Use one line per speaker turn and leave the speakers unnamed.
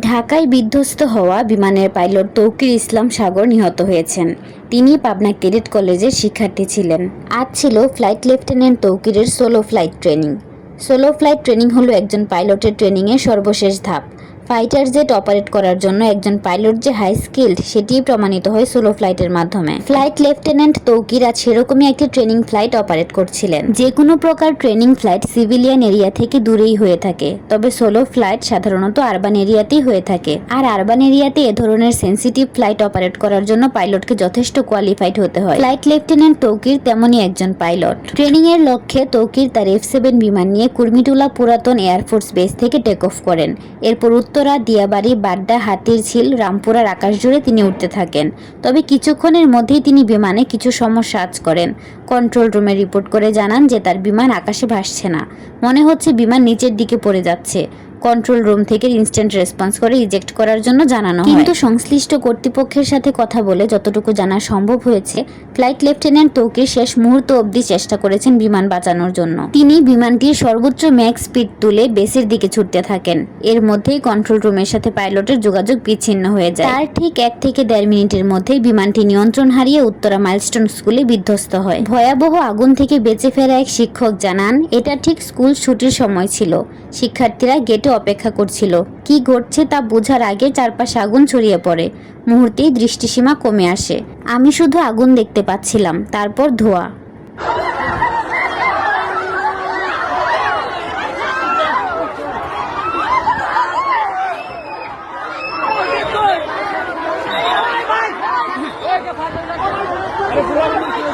ঢাকায় বিধ্বস্ত হওয়া বিমানের পাইলট তৌকির ইসলাম সাগর নিহত হয়েছেন। তিনি পাবনা ক্যাডেট কলেজের শিক্ষার্থী ছিলেন। আজ ছিল flight lieutenant তৌকিরের solo flight training. Solo flight training হলো একজন পাইলটের ট্রেনিংয়ের সর্বশেষ ধাপ। ফাইটার জেট অপারেট করার জন্য একজন পাইলট যে হাই স্কিল্ড সেটি প্রমাণিত হয় সোলো ফ্লাইটের মাধ্যমে। ফ্লাইট লেফটেন্যান্ট তৌকির আজ সেরকমই একটি ট্রেনিং ফ্লাইট অপারেট করছিলেন। যে কোনো প্রকার ট্রেনিং ফ্লাইট সিভিলিয়ান এরিয়া থেকে দূরেই হয়ে থাকে, তবে সোলো ফ্লাইট সাধারণত আরবান এরিয়াতেই হয়ে থাকে। আর আরবান এরিয়াতে এ ধরনের সেন্সিটিভ ফ্লাইট অপারেট করার জন্য পাইলটকে যথেষ্ট কোয়ালিফাইড হতে হয়। ফ্লাইট লেফটেন্যান্ট তৌকির তেমনই একজন পাইলট। ট্রেনিং এর লক্ষ্যে তৌকির তার এফ সেভেন বিমান নিয়ে কুর্মিটুলা পুরাতন এয়ারফোর্স বেস থেকে টেক অফ করেন। এরপর উত্তরা দিয়াবাড়ি বাড্ডা হাতির ঝিল রামপুরার আকাশ জুড়ে তিনি উঠতে থাকেন। তবে কিছুক্ষণের মধ্যেই তিনি বিমানে কিছু সমস্যা আজ করেন। কন্ট্রোল রুমে রিপোর্ট করে জানান যে তার বিমান আকাশে ভাসছে না। মনে হচ্ছে বিমান নিচের দিকে পড়ে যাচ্ছে। কন্ট্রোল রুম থেকে ইনস্ট্যান্ট রেসপন্স করে রিজেক্ট করার জন্য জানানো হয়। কিন্তু সংশ্লিষ্ট কর্তৃপক্ষের সাথে কথা বলে যতটুকু জানা সম্ভব হয়েছে ফ্লাইট লেফটেন্যান্ট তৌকির শেষ মুহূর্ত অবধি চেষ্টা করেছেন বিমান বাঁচানোর জন্য। তিনি বিমানটির সর্বোচ্চ ম্যাক্স স্পিড তুলে বেসের দিকে ছুটতে থাকেন। এর মধ্যেই কন্ট্রোল রুমের সাথে পাইলটের যোগাযোগ বিচ্ছিন্ন হয়ে যায়। তার ঠিক এক থেকে দেড় মিনিটের মধ্যেই বিমানটি নিয়ন্ত্রণ হারিয়ে উত্তরা মাইলস্টোন স্কুলে বিধ্বস্ত হয়। ভয়াবহ আগুন থেকে বেঁচে ফেরা এক শিক্ষক জানান, এটা ঠিক স্কুল ছুটির সময় ছিল। শিক্ষার্থীরা গেটে অপেক্ষা করছিল। কি ঘটছে তা বোঝার আগে চারপাশে আগুন ছড়িয়ে পড়ে। মুহূর্তেই দৃষ্টিসীমা কমে আসে। আমি শুধু আগুন দেখতে পাচ্ছিলাম, তারপর ধোয়া।
আরে পুরো